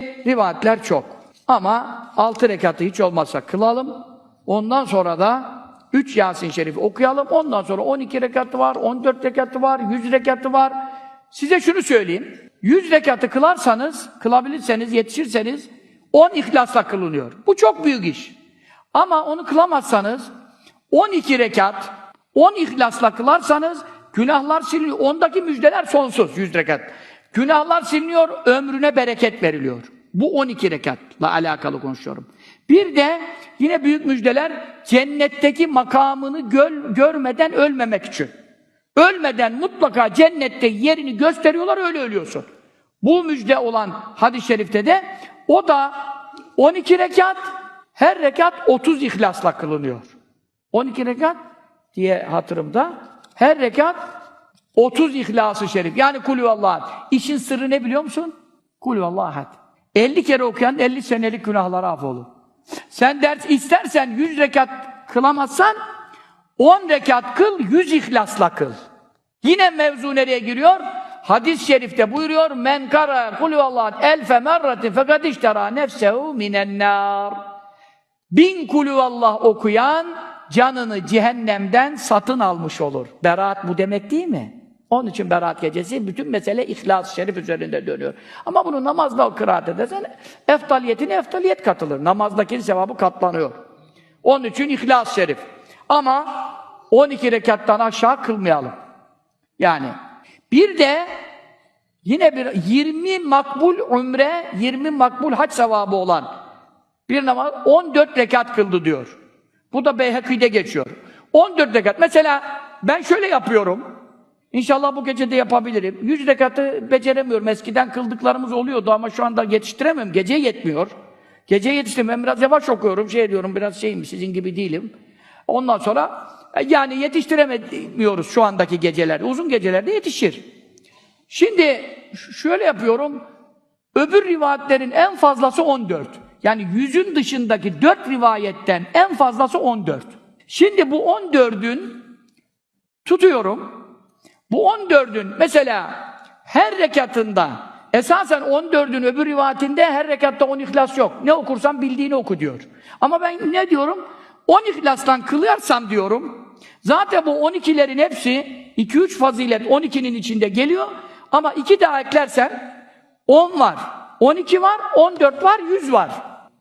rivayetler çok. Ama altı rekatı hiç olmazsa kılalım. Ondan sonra da 3 Yasin Şerif'i okuyalım. Ondan sonra 12 rekatı var, 14 rekatı var, 100 rekatı var. Size şunu söyleyeyim. 100 rekatı kılarsanız, kılabilirseniz, yetişirseniz 10 ihlasla kılınıyor. Bu çok büyük iş. Ama onu kılamazsanız 12 rekat, 10 ihlasla kılarsanız günahlar siliniyor. Ondaki müjdeler sonsuz 100 rekat. Günahlar siliniyor, ömrüne bereket veriliyor. Bu 12 rekatla alakalı konuşuyorum. Bir de yine büyük müjdeler cennetteki makamını göl, görmeden ölmemek için. Ölmeden mutlaka cennette yerini gösteriyorlar öyle ölüyorsun. Bu müjde olan hadis-i şerifte de o da 12 rekat her rekat 30 ihlasla kılınıyor. 12 rekat diye hatırımda her rekat 30 ihlası şerif. Yani kulü Allah. İşin sırrı ne biliyor musun? Kulü Allah ahad. 50 kere okuyan 50 senelik günahları affolur. Sen ders istersen 100 rekat kılamazsan 10 rekat kıl, 100 ihlasla kıl. Yine mevzu nereye giriyor? Hadis-i şerifte buyuruyor men kara kulü Allah elfe merratin fakat iştera nefsehu minen nar. Bin kulü Allah okuyan canını cehennemden satın almış olur. Beraat bu demek değil mi? Onun için Berat gecesi bütün mesele ihlas şerif üzerinde dönüyor. Ama bunu namazda kıraat edersen eftaliyetine eftaliyet katılır. Namazdaki sevabı katlanıyor. Onun için ihlas şerif. Ama 12 rekattan aşağı kılmayalım. Yani bir de yine bir 20 makbul umre, 20 makbul hac sevabı olan bir namaz 14 rekat kıldı diyor. Bu da Beyhaki'de geçiyor. 14 rekat. Mesela ben şöyle yapıyorum. İnşallah bu gece de yapabilirim. 100 rekatı beceremiyorum. Eskiden kıldıklarımız oluyordu ama şu anda yetiştiremiyorum. Gece yetmiyor. Gece. Ben biraz yavaş okuyorum. Şey diyorum biraz şeyim sizin gibi değilim. Ondan sonra e, yani yetiştiremiyoruz şu andaki gecelerde. Uzun gecelerde yetişir. Şimdi şöyle yapıyorum. Öbür rivayetlerin en fazlası 14. Yani yüzün dışındaki 4 rivayetten en fazlası 14. Şimdi bu 14'ün tutuyorum. Bu 14'ün mesela her rekatında esasen 14'ün öbür rivayetinde her rekatta 10 ihlas yok. Ne okursan bildiğini oku diyor. Ama ben ne diyorum? 10 ihlastan kılıyarsam diyorum. Zaten bu 12'lerin hepsi 2-3 fazilet 12'nin içinde geliyor. Ama 2 daha eklersem 10 var, 12 var, 14 var, 100 var.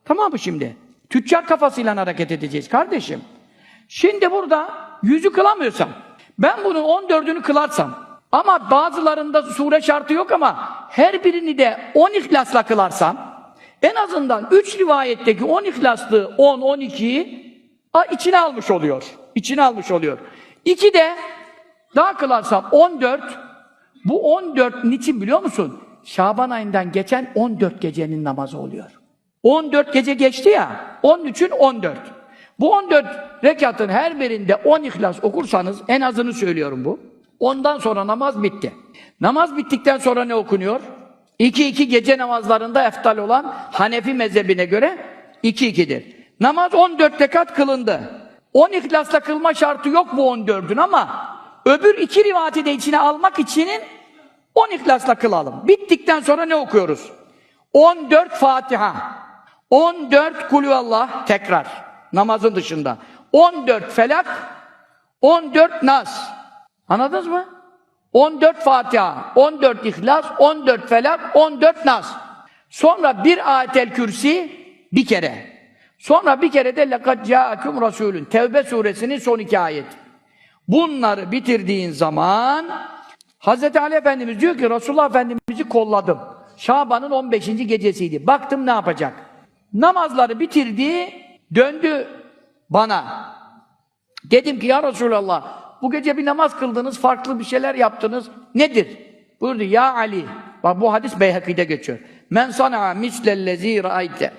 Tamam mı şimdi? Tüccar kafasıyla hareket edeceğiz kardeşim. Şimdi burada yüzü kılamıyorsam, ben bunun 14'ünü kılarsam, ama bazılarında sure şartı yok ama her birini de 10 ihlasla kılarsam, en azından 3 rivayetteki 10 ihlaslı 10, 12'yi a, içine almış oluyor. İçine almış oluyor. 2 de daha kılarsam 14, bu 14 niçin biliyor musun? Şaban ayından geçen 14 gecenin namazı oluyor. 14 gece geçti ya, 13'ün 14. Bu 14 rekatın her birinde 10 ihlas okursanız, en azını söylüyorum bu. Ondan sonra namaz bitti. Namaz bittikten sonra ne okunuyor? 2-2 gece namazlarında eftal olan Hanefi mezhebine göre 2-2'dir. Namaz 14 rekat kılındı. 10 ihlasla kılma şartı yok bu 14'ün ama öbür iki rivayeti de içine almak içinin 10 ihlasla kılalım. Bittikten sonra ne okuyoruz? 14 Fatiha. 14 Kulüvallah tekrar namazın dışında. 14 Felak, 14 Nas. Anladınız mı? 14 Fatiha, 14 İhlas, 14 Felak, 14 Nas. Sonra bir ayetel kürsi bir kere. Sonra bir kere de لَقَدْ جَاءَكُمْ رَسُولٌ Tevbe suresinin son iki ayeti. Bunları bitirdiğin zaman Hz. Ali Efendimiz diyor ki Resulullah Efendimiz'i kolladım. Şaban'ın 15. gecesiydi. Baktım ne yapacak? Namazları bitirdi, döndü bana. Dedim ki ya Resulallah bu gece bir namaz kıldınız, farklı bir şeyler yaptınız. Nedir? Buyurdu ya Ali. Bak bu hadis Beyhaki'de geçiyor. Men sana'a mislellezî ra'ayte.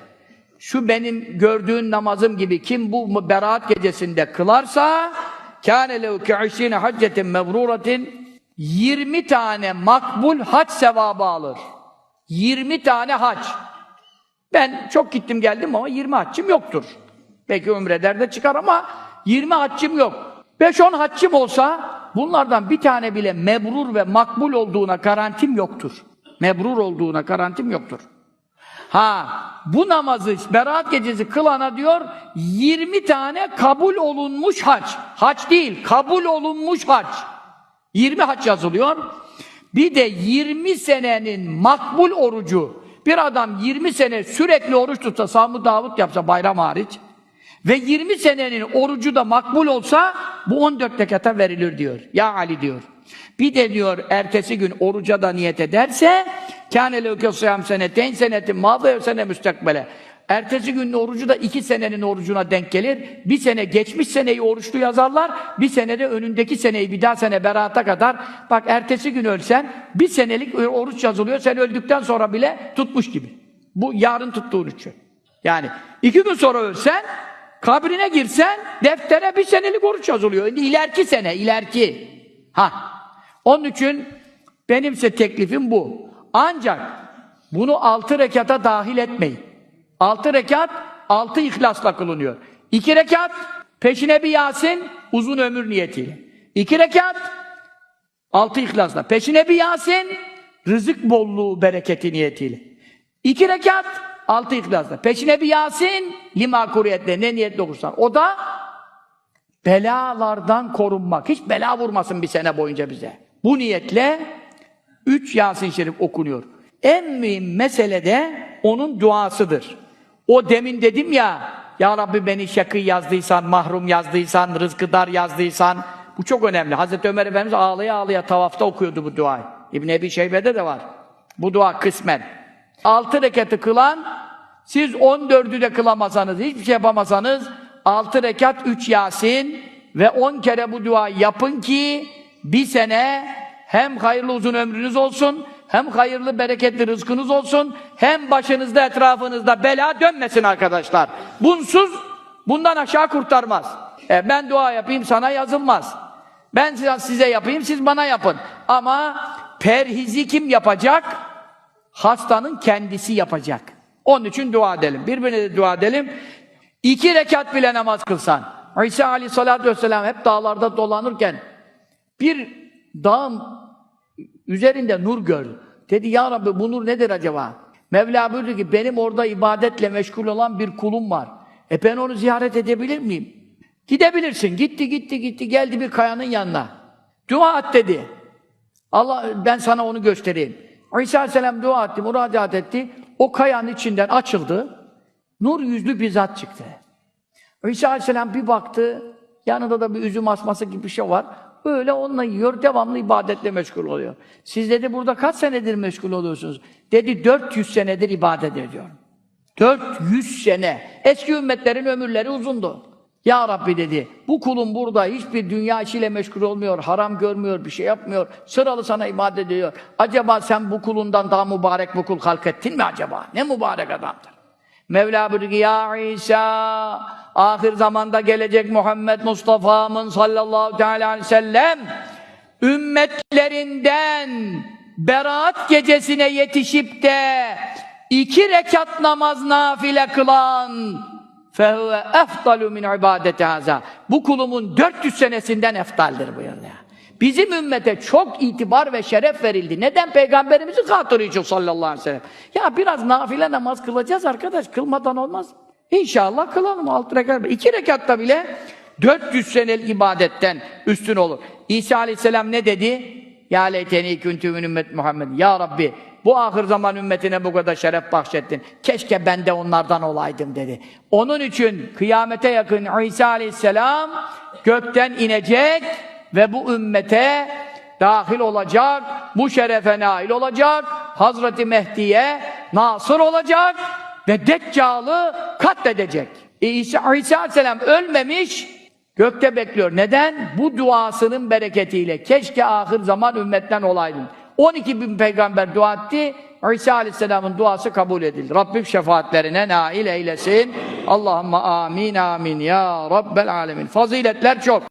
Şu benim gördüğün namazım gibi kim bu beraat gecesinde kılarsa kâne lehu ke'işîne haccetin mebrûretin 20 tane makbul hac sevabı alır. 20 tane hac. Ben çok gittim geldim ama 20 haccım yoktur. Belki ömreder de çıkar ama 20 haccım yok. 5-10 haccım olsa bunlardan bir tane bile mebrur ve makbul olduğuna garantim yoktur. Mebrur olduğuna garantim yoktur. Ha bu namazı Berat gecesi kılana diyor 20 tane kabul olunmuş hac. Hac değil, kabul olunmuş hac. 20 hac yazılıyor. Bir de 20 senenin makbul orucu. Bir adam 20 sene sürekli oruç tutsa, Samı Davut yapsa bayram hariç ve 20 senenin orucu da makbul olsa bu 14 rekata verilir diyor. Ya Ali diyor. Bir de diyor ertesi gün oruca da niyet ederse kâne levke sıyam seneteyn senetin mâzı sene müstakbele. Ertesi günün orucu da iki senenin orucuna denk gelir. Bir sene geçmiş seneyi oruçlu yazarlar. Bir senede önündeki seneyi bir daha sene berata kadar. Bak ertesi gün ölsen bir senelik oruç yazılıyor. Sen öldükten sonra bile tutmuş gibi. Bu yarın tuttuğun için. Yani iki gün sonra ölsen kabrine girsen deftere bir senelik oruç yazılıyor. İleriki sene, ileriki. Ha. Onun için benimse teklifim bu. Ancak bunu altı rekata dahil etmeyin. Altı rekat, altı ihlasla kılınıyor. İki rekat, peşine bir Yasin, uzun ömür niyetiyle. İki rekat, altı ihlasla. Peşine bir Yasin, rızık bolluğu, bereketi niyetiyle. İki rekat, altı ihlasla. Peşine bir Yasin, lima kuriyetle, ne niyetle okursan. O da belalardan korunmak. Hiç bela vurmasın bir sene boyunca bize. Bu niyetle üç Yasin Şerif okunuyor. En mühim mesele de onun duasıdır. O demin dedim ya, Ya Rabbi beni şakı yazdıysan, mahrum yazdıysan, rızkı dar yazdıysan, bu çok önemli. Hazreti Ömer Efendimiz ağlaya ağlaya tavafta okuyordu bu duayı. İbn Ebi Şeybe'de de var. Bu dua kısmen. Altı rekatı kılan, siz on dördü de kılamasanız, hiçbir şey yapamasanız, altı rekat, üç Yasin ve on kere bu duayı yapın ki, bir sene hem hayırlı uzun ömrünüz olsun, hem hayırlı bereketli rızkınız olsun, hem başınızda etrafınızda bela dönmesin arkadaşlar. Bunsuz, bundan aşağı kurtarmaz. E, ben dua yapayım sana yazılmaz. Ben size yapayım, siz bana yapın. Ama perhizi kim yapacak? Hastanın kendisi yapacak. Onun için dua edelim. Birbirine de dua edelim. İki rekat bile namaz kılsan. İsa aleyhissalatü vesselam hep dağlarda dolanırken bir dağın üzerinde nur gördü. Dedi ya Rabbi bu nur nedir acaba? Mevla buyurdu ki benim orada ibadetle meşgul olan bir kulum var. E ben onu ziyaret edebilir miyim? Gidebilirsin. Gitti gitti gitti geldi bir kayanın yanına. Dua et dedi. Allah ben sana onu göstereyim. İsa Aleyhisselam dua etti, müracaat etti. O kayanın içinden açıldı. Nur yüzlü bir zat çıktı. İsa Aleyhisselam bir baktı, yanında da bir üzüm asması gibi bir şey var. Öyle onunla yiyor, devamlı ibadetle meşgul oluyor. Siz dedi burada kaç senedir meşgul oluyorsunuz? Dedi 400 senedir ibadet ediyorum. 400 sene. Eski ümmetlerin ömürleri uzundu. Ya Rabbi dedi, bu kulum burada hiçbir dünya işiyle meşgul olmuyor, haram görmüyor, bir şey yapmıyor, sıralı sana ibadet ediyor. Acaba sen bu kulundan daha mübarek bu kul halk ettin mi acaba? Ne mübarek adamdır. Mevla ki, Ya İsa, ahir zamanda gelecek Muhammed Mustafa'mın sallallahu teala aleyhi ve sellem, ümmetlerinden Berat gecesine yetişip de iki rekat namaz nafile kılan fehuve efdalu min ibadeti haza. Bu kulumun 400 senesinden eftaldir buyurdu. Bizim ümmete çok itibar ve şeref verildi. Neden? Peygamberimizin hatırı için sallallahu aleyhi ve sellem. Ya biraz nafile namaz kılacağız arkadaş. Kılmadan olmaz. İnşallah kılalım. Altı rekat. İki rekatta bile 400 senelik ibadetten üstün olur. İsa aleyhisselam ne dedi? Ya leyteni küntü min ümmet Muhammed. Ya Rabbi bu ahir zaman ümmetine bu kadar şeref bahşettin. Keşke ben de onlardan olaydım dedi. Onun için kıyamete yakın İsa aleyhisselam gökten inecek ve bu ümmete dahil olacak, bu şerefe nail olacak, Hazreti Mehdi'ye nasır olacak ve Deccal'ı katledecek. E İsa, aleyhisselam ölmemiş, gökte bekliyor. Neden? Bu duasının bereketiyle. Keşke ahir zaman ümmetten olaydım. 12 bin peygamber dua etti. İsa Aleyhisselam'ın duası kabul edildi. Rabbim şefaatlerine nail eylesin. Allahümme amin amin ya Rabbel alemin. Faziletler çok.